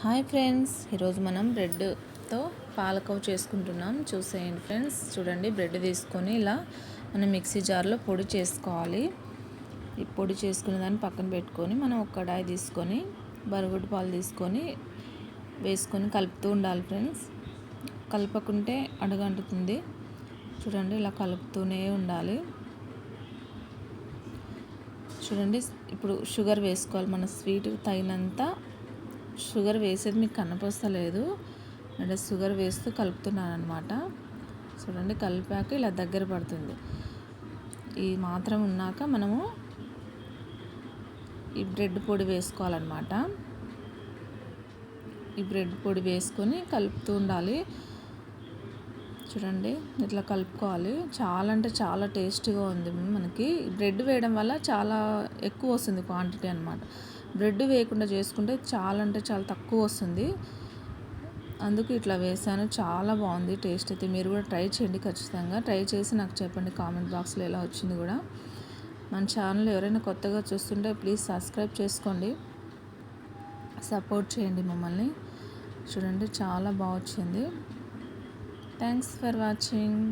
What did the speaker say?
Hi friends ఈరోజు మనం బ్రెడ్తో పాలకవ్ చేసుకుంటున్నాం. చూసేయండి ఫ్రెండ్స్ చూడండి బ్రెడ్ తీసుకొని ఇలా మనం మిక్సీ జార్లో పొడి చేసుకోవాలి. ఈ పొడి చేసుకునే దాన్ని పక్కన పెట్టుకొని మనం ఒక కడాయి తీసుకొని బరుగుడు పాలు తీసుకొని వేసుకొని కలుపుతూ ఉండాలి ఫ్రెండ్స్. కలపకుంటే అడుగంటుతుంది. చూడండి ఇలా కలుపుతూనే ఉండాలి. చూడండి ఇప్పుడు షుగర్ వేసుకోవాలి. మన స్వీట్ తగినంత షుగర్ వేసేది మీకు కనపస్తలేదు అంటే షుగర్ వేస్తూ కలుపుతున్నాను అనమాట చూడండి కలిపాక ఇలా దగ్గర పడుతుంది. ఈ మాత్రం ఉన్నాక మనము ఈ బ్రెడ్ పొడి వేసుకోవాలన్నమాట. ఈ బ్రెడ్ పొడి వేసుకొని కలుపుతూ ఉండాలి. చూడండి ఇట్లా కలుపుకోవాలి. చాలా అంటే చాలా టేస్టీగా ఉంది మనకి. బ్రెడ్ వేయడం వల్ల చాలా ఎక్కువ వస్తుంది క్వాంటిటీ అనమాట బ్రెడ్ వేయకుండా చేసుకుంటే చాలా అంటే చాలా తక్కువ వస్తుంది. అందుకు ఇట్లా వేసాను చాలా బాగుంది టేస్ట్ అయితే. మీరు కూడా ట్రై చేయండి ఖచ్చితంగా. ట్రై చేసి నాకు చెప్పండి కామెంట్ బాక్స్లో ఎలా వచ్చింది కూడా. మన ఛానల్ ఎవరైనా కొత్తగా చూస్తుంటే ప్లీజ్ సబ్స్క్రైబ్ చేసుకోండి. సపోర్ట్ చేయండి మమ్మల్ని. చూడండి చాలా బాగా వచ్చింది. Thanks for watching.